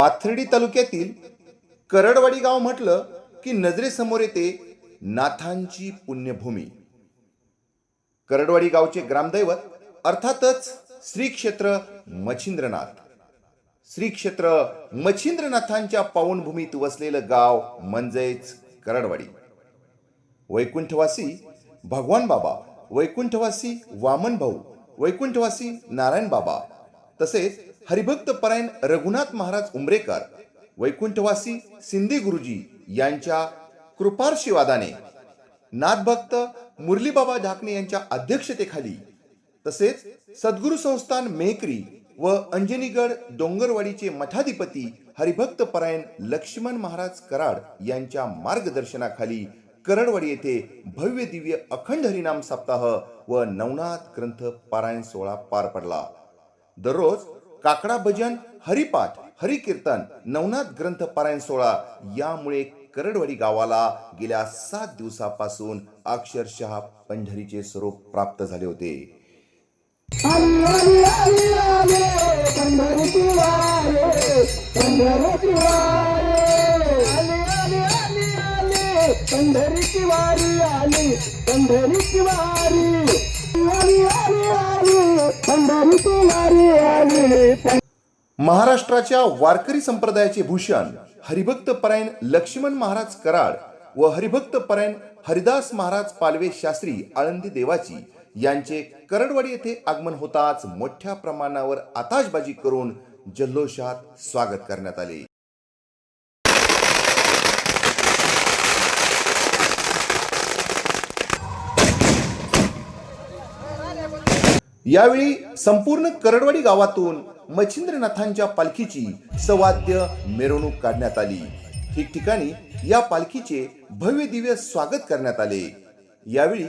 पाथर्डी तालुक्यातील करडवाडी गाव म्हटलं की नजरेसमोर येते नाथांची पुण्यभूमी. करडवाडी गावचे ग्रामदैवत अर्थातच श्री क्षेत्र मच्छिंद्रनाथ. श्री क्षेत्र मच्छिंद्रनाथांच्या पावनभूमीत वसलेलं गाव म्हणजेच करडवाडी. वैकुंठवासी भगवान बाबा वैकुंठवासी वामन भाऊ वैकुंठवासी नारायण बाबा तसेच हरिभक्त परायण रघुनाथ महाराज उमरेकर वैकुंठवासी सिंधी गुरुजी यांच्या कृपार्शीवादाने नाथभक्त मुरलीबाबा ढाकणे यांच्या अध्यक्षतेखाली तसेच सद्गुरू संस्थान मेहकरी व अंजनीगड डोंगरवाडीचे मठाधिपती हरिभक्त परायण लक्ष्मण महाराज कराड यांच्या मार्गदर्शनाखाली करडवड येथे भव्य दिव्य अखंड हरिनाम सप्ताह व नवनाथ ग्रंथ पारायण सोहळा पार पडला. दररोज काकडा भजन हरिपाठ हरिकीर्तन नवनाथ ग्रंथ पारायण सोहळा यामुळे करडवाडी गावाला गेल्या सात दिवसापासून अक्षरशः पंढरीचे स्वरूप प्राप्त झाले होते. आली पंढरीची वारी आली पंढरीची वारी. आली आली आली पंढरीची वारी आली. महाराष्ट्राच्या वारकरी संप्रदायाचे भूषण हरिभक्त परायण लक्ष्मण महाराज कराड व हरिभक्त परायण हरिदास महाराज पालवे शास्त्री आळंदी देवाची यांचे करडवाडी येथे आगमन होताच मोठ्या प्रमाणावर आताशबाजी करून जल्लोषात स्वागत करण्यात आले. यावेळी संपूर्ण करडवाडी गावातून मच्छिंद्रनाथांच्या पालखीची सवाद्य मिरवणूक काढण्यात आली. ठिकठिकाणी या पालखीचे भव्य दिव्य स्वागत करण्यात आले. यावेळी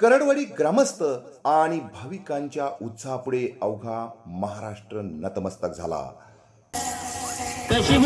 करडवाडी ग्रामस्थ आणि भाविकांच्या उत्साहापुढे अवघा महाराष्ट्र नतमस्तक झाला. कशी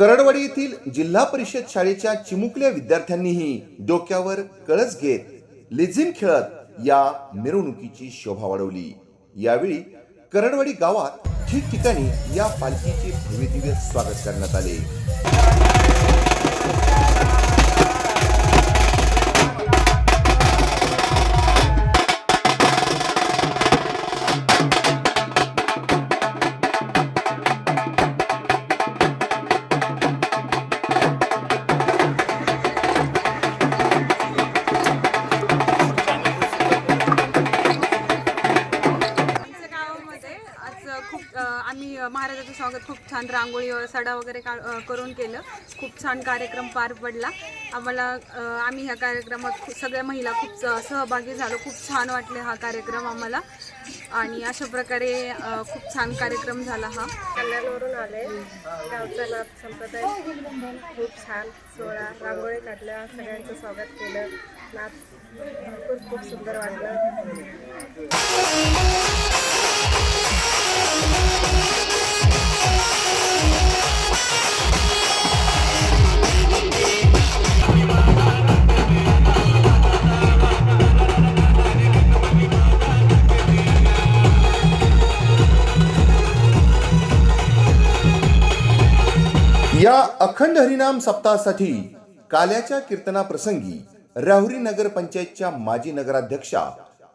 करडवाडी येथील जिल्हा परिषद शाळेच्या चिमुकल्या विद्यार्थ्यांनीही डोक्यावर कळस घेत लेझिम खेळत या मिरवणुकीची शोभा वाढवली. यावेळी करडवाडी गावात ठिकठिकाणी या पालखीचे भव्य दिव्य स्वागत करण्यात आले. आम्ही महाराजाचं स्वागत खूप छान रांगोळी सडा वगैरे का करून केलं. खूप छान कार्यक्रम पार पडला. आम्हाला आम्ही ह्या कार्यक्रमात सगळ्या महिला खूप सहभागी झालो. खूप छान वाटले हा कार्यक्रम आम्हाला. आणि अशा प्रकारे खूप छान कार्यक्रम झाला हा. कल्याणवरून आले. गावचा नाथ संप्रदाय खूप छान. सोहळा रांगोळी काढल्या. सगळ्यांचं स्वागत केलं. नाच खूप खूप सुंदर वाटलं. या अखंड हरिनाम सप्ताहासाठी काल्याच्या कीर्तनाप्रसंगी राहुरी नगर पंचायतच्या माजी नगराध्यक्षा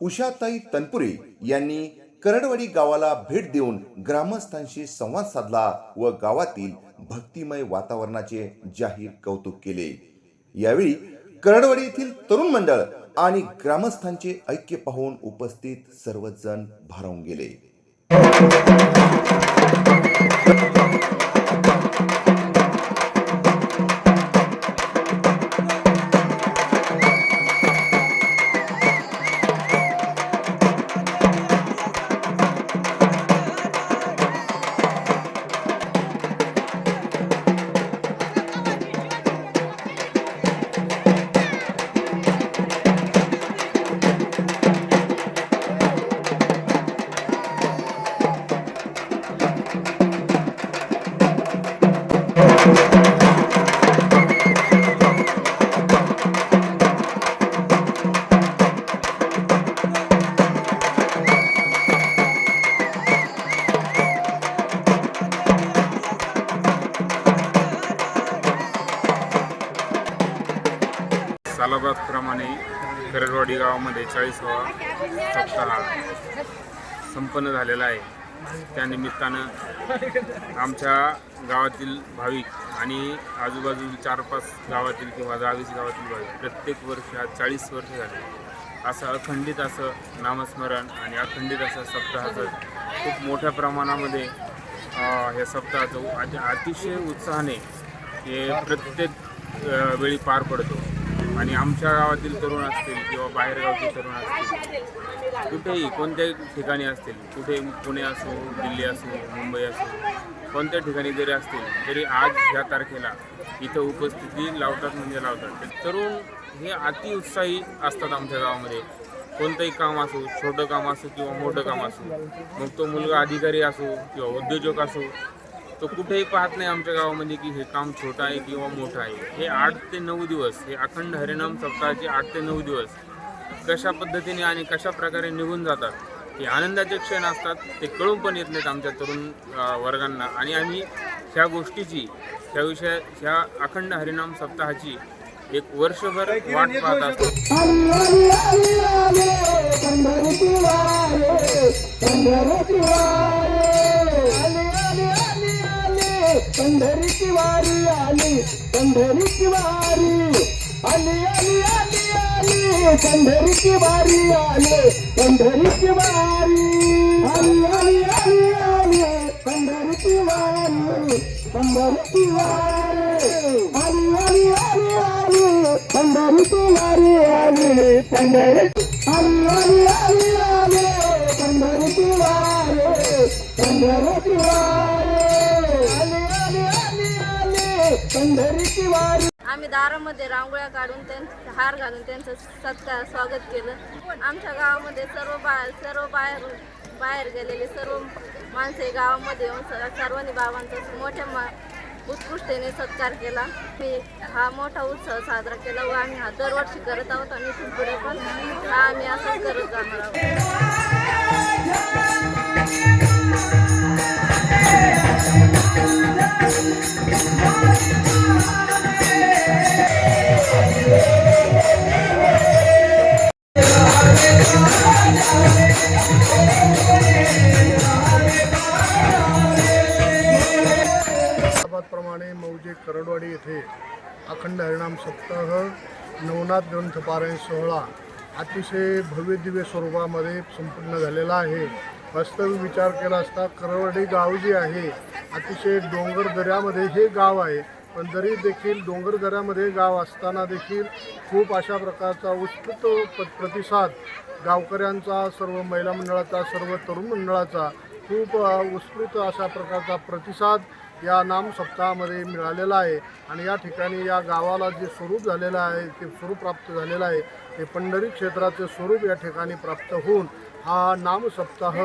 उषाताई तनपुरे यांनी करडवाडी गावाला भेट देऊन ग्रामस्थांशी संवाद साधला व गावातील भक्तिमय वातावरणाचे जाहीर कौतुक केले. यावेळी करडवाडी येथील तरुण मंडळ आणि ग्रामस्थांचे ऐक्य पाहून उपस्थित सर्वजण भारावून गेले. सालाबादप्रमाणे करडवाडी गावामध्ये चाळीसावा सप्ताह संपन्न झालेला आहे. त्यानिमित्तानं आमच्या गावातील भाविक आणि आजूबाजूच्या चार पाच गावातील किंवा दहावीस गावातील भाविक प्रत्येक वर्षी आज चाळीस वर्ष झाले. असं अखंडित असं नामस्मरण आणि अखंडित असं सप्ताहाचं खूप मोठ्या प्रमाणामध्ये अं, सप्ताहाचं अतिशय उत्साहाने हे प्रत्येक वेळी पार पडतो. आणि आमच्या गावातील तरुण असतील किंवा बाहेरगावचे तरुण असतील कुठेही कोणत्याही ठिकाणी असतील कुठे पुणे असो दिल्ली असो मुंबई असो कोणत्या ठिकाणी जरी असतील तरी आज ह्या तारखेला इथं उपस्थिती लावतात म्हणजे लावतात. तरुण हे अति उत्साही असतात आमच्या गावामध्ये. कोणतंही काम असो छोटं काम असो किंवा मोठं काम असो मग तो मुलगा अधिकारी असो किंवा उद्योजक असो तो कुठेही पाहत नाही आमच्या गावामध्ये की हे काम छोटं आहे किंवा मोठं आहे. हे आठ ते नऊ दिवस हे अखंड हरिनाम सप्ताहाचे आठ ते नऊ दिवस कशा पद्धतीने आणि कशा प्रकारे निघून जातात हे आनंदाचे क्षण असतात ते कळून पण येत नाहीत आमच्या तरुण वर्गांना. आणि आम्ही ह्या गोष्टीची ह्या विषया ह्या अखंड हरिनाम सप्ताहाची एक वर्षभर वाट पाहत असतो. पंढरीची वारी आली पंढरीची वारी आली आली आली आली पंढरीची वारी आले पंढरीची वारी आली आली आली आली पंढरीची वारी पंढरीची वारी आली आली आली आली पंढरीची वारी आली पंढरी आली आली आली आली पंढरीची वारी पंढरीची वारी पंढरीची वारी आम्ही दारामध्ये रांगोळ्या काढून त्यांचे हार घालून त्यांचं सत्कार स्वागत केलं. आमच्या गावामध्ये सर्व बा सर्व बाहेर बाहेर गेलेले सर्व माणसे गावामध्ये येऊन स- सर्वांनी बाबांचा मोठ्या मा उत्कृष्टेने सत्कार केला. मी हा मोठा उत्सव साजरा केला व आम्ही हा दरवर्षी करत आहोत आणि इथून पुढे पण हा आम्ही असंच करत जाणार आहोत. सप्ताह नवनाथ ग्रंथपारायण सोहळा अतिशय भव्य दिव्य स्वरूपामध्ये संपन्न झालेला आहे. वास्तविक विचार केला असता करवडे गाव जे आहे अतिशय डोंगर दऱ्यामध्ये हे गाव आहे. पण जरी देखील डोंगर दऱ्यामध्ये गाव असताना देखील खूप अशा प्रकारचा उत्स्फूर्त प- प्रतिसाद गावकऱ्यांचा सर्व महिला मंडळाचा सर्व तरुण मंडळाचा खूप उत्स्फूर्त अशा प्रकारचा प्रतिसाद या नाम सप्ताहामध्ये मिळालेला आहे. आणि या ठिकाणी या गावाला जे स्वरूप झालेलं आहे ते स्वरूप प्राप्त झालेलं आहे ते पंढरी क्षेत्राचे स्वरूप या ठिकाणी प्राप्त होऊन हा नाम सप्ताह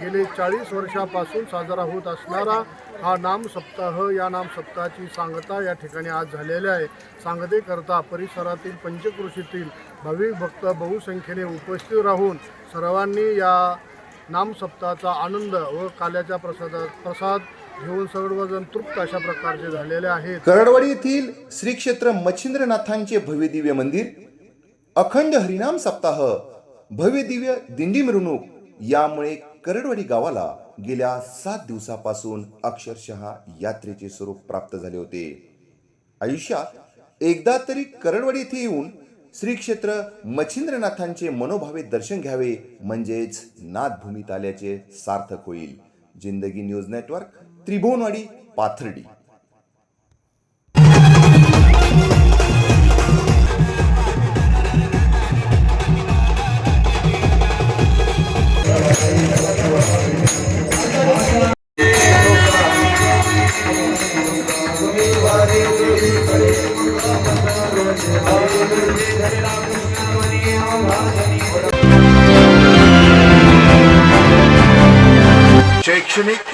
गेले चाळीस वर्षापासून साजरा होत असणारा हा नाम सप्ताह या नाम सप्ताहाची सांगता या ठिकाणी आज झालेली आहे. सांगतेकरता परिसरातील पंचकृषीतील भाविक भक्त बहुसंख्येने उपस्थित राहून सर्वांनी या नाम सप्ताहाचा आनंद व काल्याच्या प्रसादा प्रसाद घेऊन सर्वजण तृप्त अशा प्रकारचे झालेले आहेत. करडवाडी येथील श्री क्षेत्र मच्छिंद्रनाथांचे भव्य दिव्य मंदिर अखंड हरिनाम सप्ताह भव्य दिव्य दिंडी मिरवणूक यामुळे करडवाडी गावाला गेल्या सात दिवसापासून अक्षरशः यात्रेचे स्वरूप प्राप्त झाले होते. आयुष्यात एकदा तरी करडवाडी येथे येऊन श्री क्षेत्र मच्छिंद्रनाथांचे मनोभावे दर्शन घ्यावे म्हणजेच नाथभूमीत आल्याचे सार्थक होईल. जिंदगी न्यूज नेटवर्क त्रिभुवनवाडी पाथर्डी. शैक्षणिक